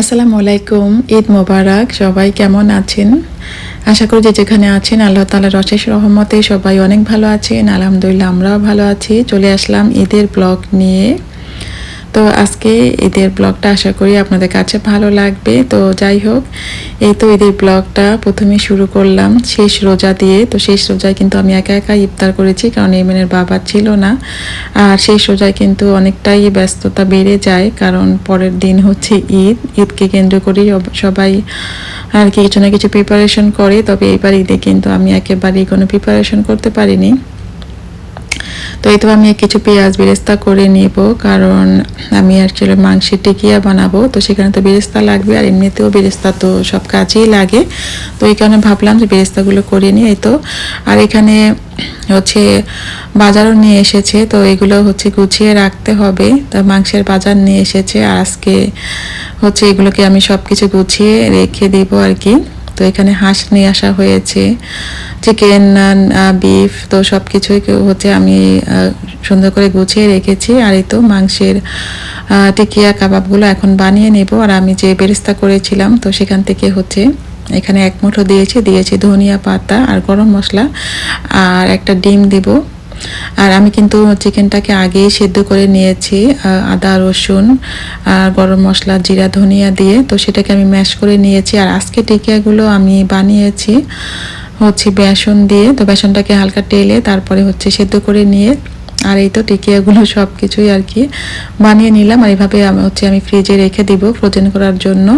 আসসালামু আলাইকুম, ঈদ মোবারক, সবাই কেমন আছেন? আশা করি যে যেখানে আছেন, আল্লাহ তালার অশেষ রহমতে সবাই অনেক ভালো আছেন। আলহামদুলিল্লাহ আমরাও ভালো আছি। চলে আসলাম ঈদের ব্লগ নিয়ে। তো আজকে ঈদের ব্লগটা আশা করি আপনাদের কাছে ভালো লাগবে। তো যাই হোক, এই তো ঈদের ব্লগটা প্রথমে শুরু করলাম শেষ রোজা দিয়ে। তো শেষ রোজায় কিন্তু আমি একা একা ইফতার করেছি, কারণ এমএনের বাবা ছিল না। আর শেষ রোজায় কিন্তু অনেকটাই ব্যস্ততা বেড়ে যায়, কারণ পরের দিন হচ্ছে ঈদ। ঈদকে কেন্দ্র করেই সবাই আর কি কিছু না কিছু প্রিপারেশন করে। তবে এইবার ঈদে কিন্তু আমি একেবারেই কোনো প্রিপারেশন করতে পারিনি। তো এই তো আমি কিছু পেঁয়াজ বেরেস্তা করে নেব, কারণ আমি অ্যাকচুয়ালি মাংসের টিকিয়া বানাবো, তো সেখানে তো বেরেস্তা লাগবে আর এমনিতেও বেরেস্তা তো সব কাজেই লাগে। তো এই কারণে ভাবলাম যে বেরেস্তাগুলো করে নিই, এই তো। আর এখানে হচ্ছে বাজারও নিয়ে এসেছে, তো এগুলো হচ্ছে গুছিয়ে রাখতে হবে। তো মাংসের বাজার নিয়ে এসেছে, আর আজকে হচ্ছে এগুলোকে আমি সব কিছু গুছিয়ে রেখে দেবো আর কি। তো এখানে হাঁস নিয়ে আসা হয়েছে চিকেন নান বিফ তো সব কিছুই হচ্ছে আমি সুন্দর করে গুছিয়ে রেখেছি। আর এই তো মাংসের টিকিয়া কাবাবগুলো এখন বানিয়ে নেব। আর আমি যে বেরেস্তা করেছিলাম, তো সেখান থেকে হচ্ছে এখানে এক মুঠো দিয়েছি। দিয়েছি ধনিয়া পাতা আর গরম মশলা। আর একটা ডিম দেবো। আর আমি কিন্তু চিকেনটাকে আগেই সেদ্ধ করে নিয়েছি আদা, রসুন আর গরম মশলা, জিরা, ধনিয়া দিয়ে। তো সেটাকে আমি ম্যাশ করে নিয়েছি আর আজকে টিকিয়াগুলো আমি বানিয়েছি হচ্ছে বেসন দিয়ে। তো বেসনটাকে হালকা টেলে তারপরে হচ্ছে সেদ্ধ করে নিয়ে আর এই তো টিকিয়াগুলো সব কিছুই আর কি বানিয়ে নিলাম। আর এইভাবে আমি হচ্ছে আমি ফ্রিজে রেখে দিব ফ্রোজেন করার জন্য।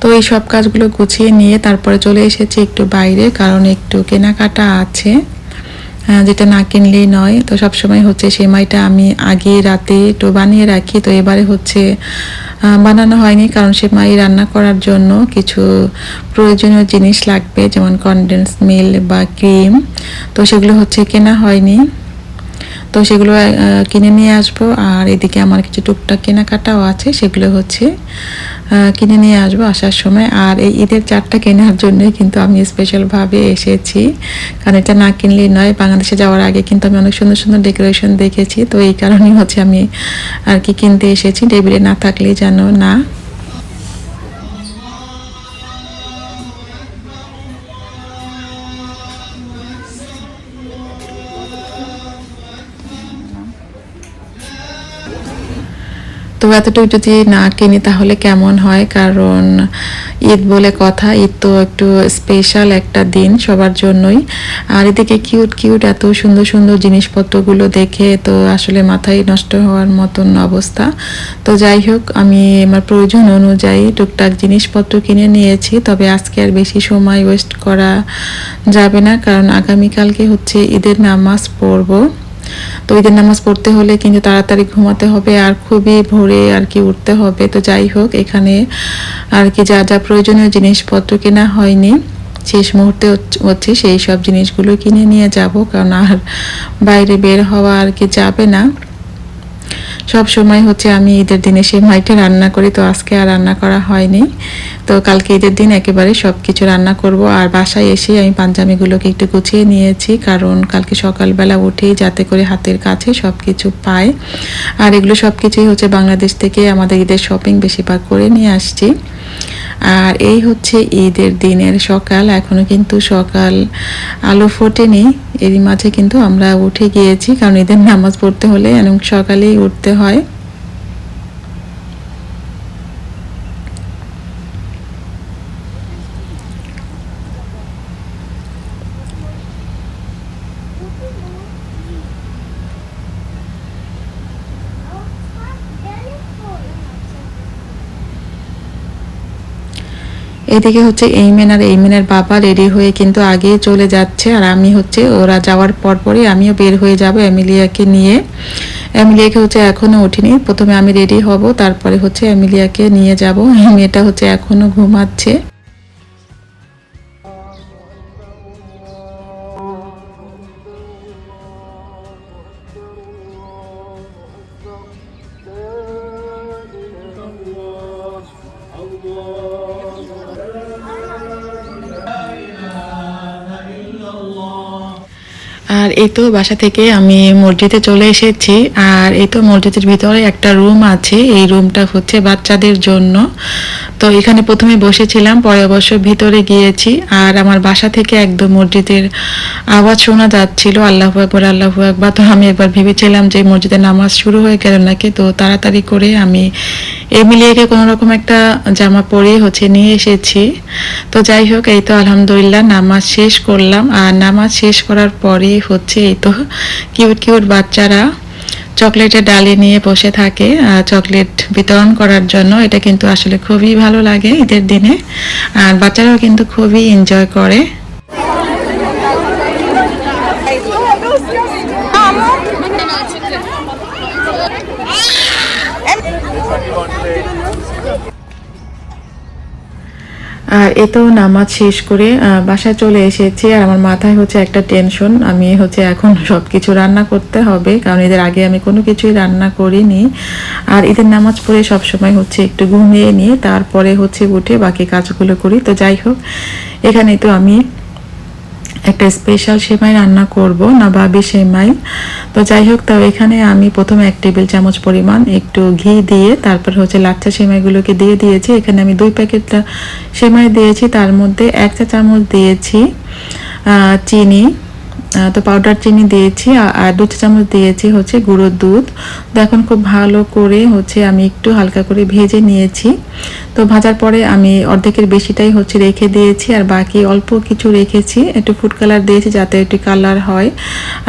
তো এই সব কাজগুলো গুছিয়ে নিয়ে তারপরে চলে এসেছি একটু বাইরে কারণ একটু কেনাকাটা আছে। যেটা না কিনলেই নয়। তো সবসময় হচ্ছে সেমাইটা আমি আগে রাতে একটু বানিয়ে রাখি। তো এবারে হচ্ছে বানানো হয়নি কারণ সেমাই রান্না করার জন্য কিছু প্রয়োজনীয় জিনিস লাগবে, যেমন কনডেন্স মিল বা ক্রিম তো সেগুলো হচ্ছে কেনা হয়নি। তো সেগুলো কিনে নিয়ে আসব। আর এদিকে আমার কিছু টুকটাক কেনাকাটাও আছে, সেগুলো হচ্ছে কিনে নিয়ে আসব আসার সময়। আর এই ঈদের চারটা কেনার জন্যই কিন্তু আমি স্পেশালভাবে এসেছি। কারণ এটা না কিনলেই নয়, বাংলাদেশে যাওয়ার আগে কিন্তু আমি অনেক সুন্দর সুন্দর ডেকোরেশন দেখেছি। তো এই কারণেই হচ্ছে আমি আর কি কিনতে এসেছি। টেবিলে না থাকলেই যেন না তো এতটুকু যদি না কিনি তাহলে কেমন হয়? কারণ ঈদ বলে কথা, ঈদ তো একটু স্পেশাল একটা দিন সবার জন্যই। আর এদিকে কিউট কিউট এত সুন্দর সুন্দর জিনিসপত্রগুলো দেখে তো আসলে মাথায় নষ্ট হওয়ার মতন অবস্থা। তো যাই হোক, আমি আমার প্রয়োজন অনুযায়ী টুকটাক জিনিসপত্র কিনে নিয়েছি, তবে আজকে আর বেশি সময় ওয়েস্ট করা যাবে না, কারণ আগামীকালকে হচ্ছে ঈদের নামাজ পড়ব। তো ঈদের নামাজ পড়তে হলে কিন্তু তাড়াতাড়ি ঘুমাতে হবে আর খুবই ভোরে আর কি উঠতে হবে। তো যাই হোক, এখানে আর কি যা যা প্রয়োজনীয় জিনিসপত্র কেনা হয়নি, শেষ মুহূর্তে হচ্ছে- সেই সব জিনিসগুলো কিনে নিয়ে যাব। কারণ আর বাইরে বের হওয়া আর কি যাবে না। সব সময় হচ্ছে আমি ঈদের দিনে সেই মাইটে রান্না করি, তো আজকে আর রান্না করা হয়নি। তো কালকে ঈদের দিন একেবারে সব কিছু রান্না করব। আর বাসায় এসে আমি পাঞ্জামিগুলোকে একটু গুছিয়ে নিয়েছি, কারণ কালকে সকালবেলা উঠেই যাতে করে হাতের কাছে সব কিছু পায়। আর এগুলো সব কিছুই হচ্ছে বাংলাদেশ থেকে আমাদের ঈদের শপিং বেশিরভাগ করে নিয়ে আসছি। আর এই হচ্ছে ঈদের দিনের সকাল। এখনও কিন্তু সকাল আলো ফোটেনি। এরই মাঝে কিন্তু আমরা উঠে গিয়েছি, কারণ ঈদের নামাজ পড়তে হলে এমন সকালেই উঠতে হয়। এদিকে হচ্ছে এইমেন আর এইমেনের বাবা রেডি হয়ে কিন্তু আগেই চলে যাচ্ছে, আর আমি হচ্ছে ওরা যাওয়ার পর পরই আমিও বের হয়ে যাব অ্যামিলিয়াকে নিয়ে। অ্যামিলিয়াকে হচ্ছে এখনও উঠিনি, প্রথমে আমি রেডি হব, তারপরে হচ্ছে অ্যামিলিয়াকে নিয়ে যাব। মেয়েটা হচ্ছে এখনও ঘুমাচ্ছে। এই তো বাসা থেকে আমি মসজিদে চলে এসেছি, আর এই তো মসজিদের ভিতরে একটা রুম আছে, এই রুমটা হচ্ছে বাচ্চাদের জন্য। তো এখানে প্রথমে বসেছিলাম, পরে অবশ্য ভিতরে গিয়েছি, আর আমার বাসা থেকে একদম মসজিদের আওয়াজ শোনা যাচ্ছিল, আল্লাহু একবার আল্লাহু একবার তো আমি একবার ভেবেছিলাম যে মসজিদের নামাজ শুরু হয়ে গেল নাকি, তো তাড়াতাড়ি করে আমি এমিলিয়াকে কোনো রকম একটা জামা পরে হচ্ছে নিয়ে এসেছি। তো যাই হোক, এই তো আলহামদুলিল্লাহ, নামাজ শেষ করলাম, আর নামাজ শেষ করার পরে হচ্ছে এই তো কিউট কিউট বাচ্চারা চকলেটের ডালি নিয়ে বসে থাকে চকলেট বিতরণ করার জন্য। এটা কিন্তু আসলে খুবই ভালো লাগে ঈদের দিনে। আর বাচ্চারাও কিন্তু খুবই এনজয় করে। আর এ তো নামাজ শেষ করে বাসায় চলে এসেছি। আর আমার মাথায় হচ্ছে একটা টেনশন আমি হচ্ছে এখন সব কিছু রান্না করতে হবে, কারণ এদের আগে আমি কোনো কিছুই রান্না করিনি। আর ঈদের নামাজ পড়ে সব সময় হচ্ছে একটু ঘুমিয়ে নিয়ে তারপরে হচ্ছে উঠে বাকি কাজগুলো করি। তো যাই হোক এখানে তো আমি একটা স্পেশাল সেমাই রান্না করব, নবাবি সেমাই। তো যাই হোক তাও এখানে আমি প্রথমে এক টেবিল চামচ পরিমাণ একটু ঘি দিয়ে, তারপর হচ্ছে লাচ্চা সেমাইগুলোকে দিয়ে দিয়েছি। এখানে আমি দুই প্যাকেট সেমাই দিয়েছি, তার মধ্যে এক চা চামচ দিয়েছি চিনি তো পাউডার চিনি দিয়েছি আর দু চা চামচ দিয়েছি হচ্ছে গুঁড়োর দুধ। তো এখন খুব ভালো করে হচ্ছে আমি একটু হালকা করে ভেজে নিয়েছি। তো ভাজার পরে আমি অর্ধেকের বেশিটাই হচ্ছে রেখে দিয়েছি, আর বাকি অল্প কিছু রেখেছি। একটু ফুড কালার দিয়েছি যাতে একটু কালার হয়।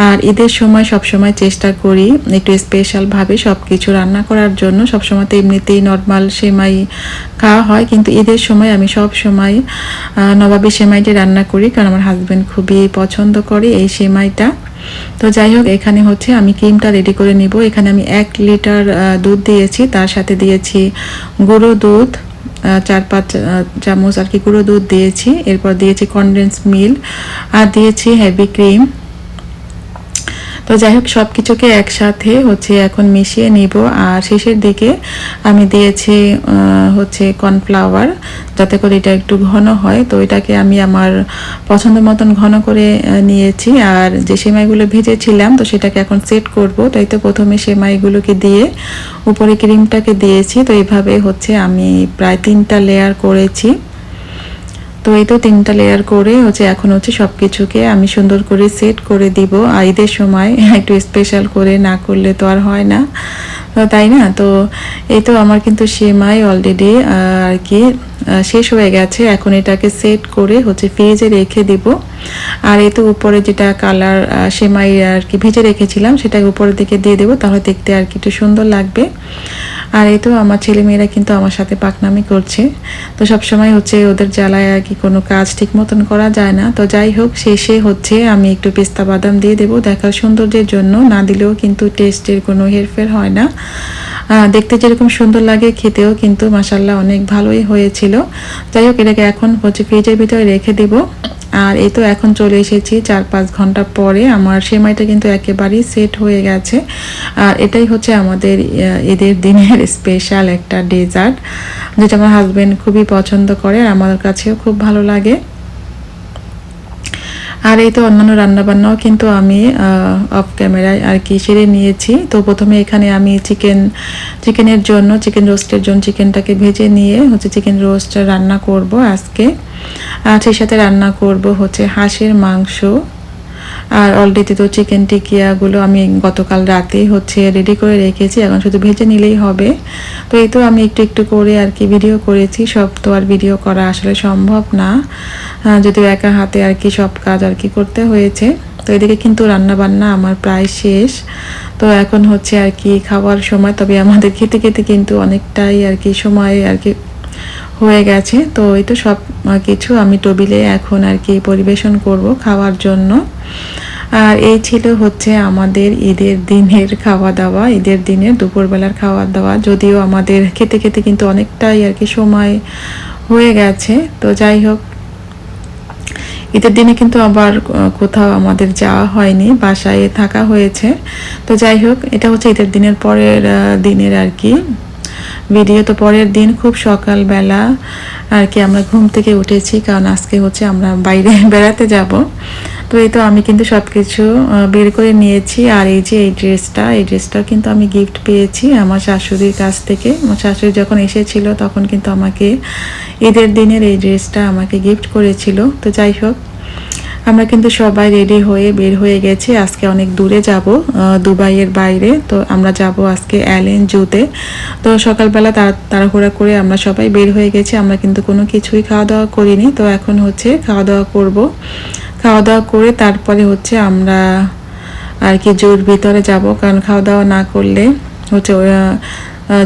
আর ঈদের সময় সব সময় চেষ্টা করি একটু স্পেশালভাবে সব কিছু রান্না করার জন্য। সব সময় তো এমনিতেই নর্মাল সেমাই খাওয়া হয়, কিন্তু ঈদের সময় আমি সব সময় নবাবী সেমাইটি রান্না করি, কারণ আমার হাজব্যান্ড খুবই পছন্দ করে। এই সেমাইটা। তো যাই হোক এখানে হচ্ছে আমি ক্রিমটা রেডি করে নিব। এখানে আমি এক লিটার দুধ দিয়েছি। তার সাথে দিয়েছি গুঁড়ো দুধ চার পাঁচ চামচ আর কি গুঁড়ো দুধ দিয়েছি। এরপর দিয়েছি কনডেন্স মিল্ক আর দিয়েছি হেভি ক্রিম তো যাই হোক সব কিছুকে একসাথে হচ্ছে এখন মিশিয়ে নিব। আর শেষের দিকে আমি দিয়েছি হচ্ছে কর্নফ্লাওয়ার, যাতে করে এটা একটু ঘন হয়। তো এটাকে আমি আমার পছন্দ মতন ঘন করে নিয়েছি। আর যে সেমাইগুলো ভেজেছিলাম, তো সেটাকে এখন সেট করব। তাই তো প্রথমে সেমাইগুলোকে দিয়ে উপরে ক্রিমটাকে দিয়েছি। তো এইভাবে হচ্ছে আমি প্রায় তিনটা লেয়ার করেছি। তো এই তো তিনটা লেয়ার করে হচ্ছে এখন হচ্ছে সব কিছুকে আমি সুন্দর করে সেট করে দিব। আর ঈদের সময় একটু স্পেশাল করে না করলে তো আর হয় না। তাই না? তো এই তো আমার কিন্তু সেমাই অলরেডি আর কি শেষ হয়ে গেছে। এখন এটাকে সেট করে হচ্ছে ফ্রিজে রেখে দিব। আর এই তো উপরে যেটা কালার সেমাই আর কি ভেজে রেখেছিলাম, সেটাকে উপরের দিকে দিয়ে দেবো, তাহলে দেখতে আর কি একটু সুন্দর লাগবে। আর এই তো আমার ছেলে মেয়েরা কিন্তু আমার সাথে পাকনামি করছে। তো সব সময় হচ্ছে ওদের জ্বালায় আর কি কোনো কাজ ঠিক মতন করা যায় না। তো যাই হোক, শেষে হচ্ছে আমি একটু পেস্তা বাদাম দিয়ে দেবো। দেখার সৌন্দর্যের জন্য না দিলেও কিন্তু টেস্টের কোনো হেরফের হয় না। দেখতে যেরকম সুন্দর লাগে, খেতেও কিন্তু মাসাল্লাহ অনেক ভালোই হয়েছিল। যাই হোক, এটাকে এখন হচ্ছে ফ্রিজের ভিতরে রেখে দেবো। আর এই তো এখন চলে এসেছি চার পাঁচ ঘণ্টা পরে। আমার সেমাইটা কিন্তু একেবারেই সেট হয়ে গেছে। আর এটাই হচ্ছে আমাদের ঈদের দিনের স্পেশাল একটা ডেজার্ট যেটা আমার হাজব্যান্ড খুবই পছন্দ করে আর আমার কাছেও খুব ভালো লাগে। আর এই তো অন্যান্য রান্নাবান্নাও কিন্তু আমি অফ ক্যামেরায় আর কি সেরে নিয়েছি। তো প্রথমে এখানে আমি চিকেন চিকেনের জন্য চিকেন রোস্টের জন্য চিকেনটাকে ভেজে নিয়ে হচ্ছে চিকেন রোস্ট রান্না করব আজকে। আর সেই সাথে রান্না করব হচ্ছে হাঁসের মাংস। আর অলরেডি তো চিকেন টিকিয়াগুলো আমি গতকাল রাতে হচ্ছে রেডি করে রেখেছি, এখন শুধু ভেজে নিলেই হবে। তো এই তো আমি একটু একটু করে আর কি ভিডিও করেছি, সব তো আর ভিডিও করা আসলে সম্ভব না। যদিও একা হাতে আর কি সব কাজ আর কি করতে হয়েছে। তো এদিকে কিন্তু রান্না বান্না আমার প্রায় শেষ। তো এখন হচ্ছে আর কি খাওয়ার সময়, তবে আমাদের খেতে খেতে কিন্তু অনেকটাই আর কি সময় আর কি হয়ে গেছে। তো ওই তো সব কিছু আমি টেবিলে এখন আর কি পরিবেশন করব খাওয়ার জন্য। আর এই ছিল হচ্ছে আমাদের ঈদের দিনের খাওয়া দাওয়া ঈদের দিনের দুপুরবেলার খাওয়া দাওয়া যদিও আমাদের খেতে খেতে কিন্তু অনেকটাই আর কি সময় হয়ে গেছে। তো যাই হোক, ঈদের দিনে কিন্তু আবার কোথাও আমাদের যাওয়া হয়নি, বাসায় থাকা হয়েছে। তো যাই হোক, এটা হচ্ছে ঈদের দিনের পরের দিনের আর কি ভিডিও তো পরের দিন, খুব সকালবেলা আর কি আমরা ঘুম থেকে উঠেছি, কারণ আজকে হচ্ছে আমরা বাইরে বেড়াতে যাব। তো এই তো আমি কিন্তু সব কিছু বের করে নিয়েছি। আর এই যে এই ড্রেসটা এই ড্রেসটা কিন্তু আমি গিফট পেয়েছি আমার শাশুড়ির কাছ থেকে। আমার শাশুড়ি যখন এসেছিল তখন কিন্তু আমাকে ঈদের দিনের এই ড্রেসটা আমাকে গিফট করেছিল। তো যাই হোক আমরা কিন্তু সবাই রেডি হয়ে বের হয়ে গেছি। আজকে অনেক দূরে যাব দুবাইয়ের বাইরে। তো আমরা যাব আজকে অ্যালেন জুতে। তো সকালবেলা তাড়া- তাড়াহুড়া করে আমরা সবাই বের হয়ে গেছি। আমরা কিন্তু কোনো কিছুই খাওয়া দাওয়া করিনি। তো এখন হচ্ছে খাওয়া দাওয়া করব। খাওয়া দাওয়া করে তারপরে হচ্ছে আমরা আর কি জুর ভিতরে যাব। কারণ খাওয়া দাওয়া না করলে হচ্ছে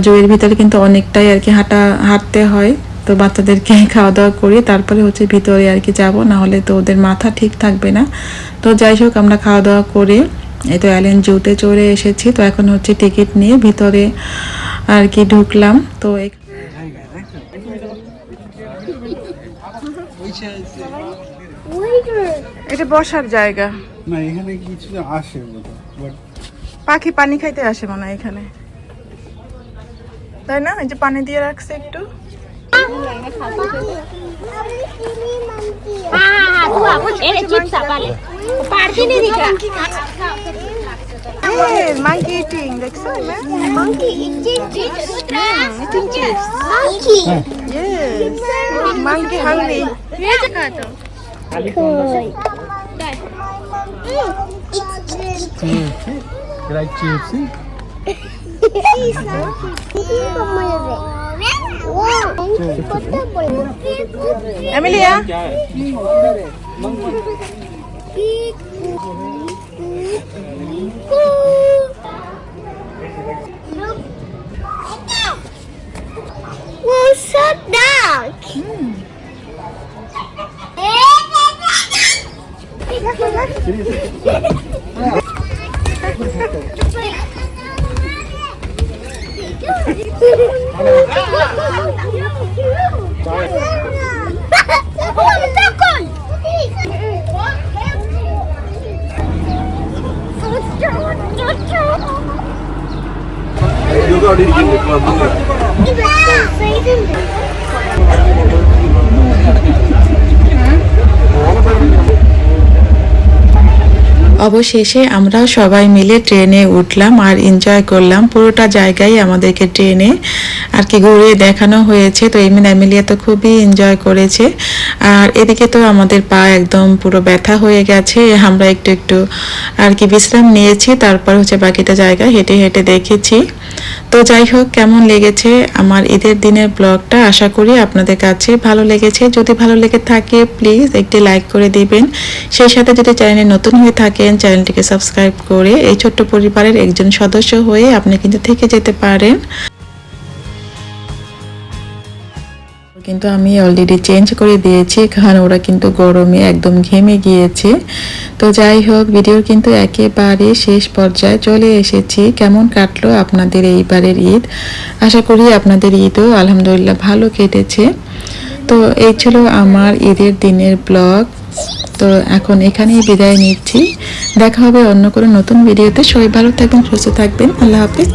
জুয়ের ভিতরে কিন্তু অনেকটাই আর কি হাঁটা, হাঁটতে হয়। তো বাচ্চাদেরকে খাওয়া দাওয়া করি। তারপরে হচ্ছে ভিতরে আর কি যাব না হলে তো ওদের মাথা ঠিক থাকবে না। তো যাই হোক আমরা খাওয়া দাওয়া করে এই তো অ্যালেন জুতে চড়ে এসেছি। তো এখন হচ্ছে টিকিট নিয়ে ভিতরে আর কি ঢুকলাম। তো এটা বসার জায়গা। না এখানে কিছু আসে পাখি পানি খাইতে আসে মনে হয় এখানে। তাই না? এই যে পানি দিয়ে রাখছে একটু। હા તું આખો એને ચિપ્સ આપા લે પાડતી નહીં દીકરા monkey eating, দেখছো Monkey eating chips. Hmm. Hmm. Chips. Monkey. Hmm. Yes. Monkey hungry. Yes, like? Cheese, Emilia What's a duck? Hmm. അവിടെ ഇരിക്കുന്നുണ്ട് অবশেষে আমরা সবাই মিলে ট্রেনে উঠলাম আর এনজয় করলাম। পুরোটা জায়গায় আমাদেরকে ট্রেনে আর কি ঘুরে দেখানো হয়েছে। তো এমিন এমিলিয়া তো খুবই এনজয় করেছে। আর এদিকে তো আমাদের পা একদম পুরো ব্যথা হয়ে গেছে। আমরা একটু একটু আর কি বিশ্রাম নিয়েছি, তারপর হচ্ছে বাকিটা জায়গা হেঁটে হেঁটে দেখেছি। তো যাই হোক, কেমন লেগেছে আমার ঈদের দিনের ব্লগটা? আশা করি আপনাদের কাছে ভালো লেগেছে। যদি ভালো লেগে থাকে প্লিজ একটি লাইক করে দিবেন। সেই সাথে যদি চ্যানেলে নতুন হয়ে থাকেন চ্যানেলটিকে সাবস্ক্রাইব করে এই ছোট্ট পরিবারের একজন সদস্য হয়ে আপনি কিন্তু থেকে যেতে পারেন। কিন্তু আমি অলরেডি চেঞ্জ করে দিয়েছি, কারণ ওরা কিন্তু গরমে একদম ঘেমে গিয়েছে। তো যাই হোক ভিডিওর কিন্তু একেবারে শেষ পর্যায়ে চলে এসেছি। কেমন কাটলো আপনাদের এইবারের ঈদ? আশা করি আপনাদের ঈদও আলহামদুলিল্লাহ ভালো কেটেছে। তো এই ছিল আমার ঈদের দিনের ব্লগ। তো এখন এখানেই বিদায় নিচ্ছি। দেখা হবে অন্য কোনো নতুন ভিডিওতে। সবাই ভালো থাকবেন, সুস্থ থাকবেন। আল্লাহ হাফিজ।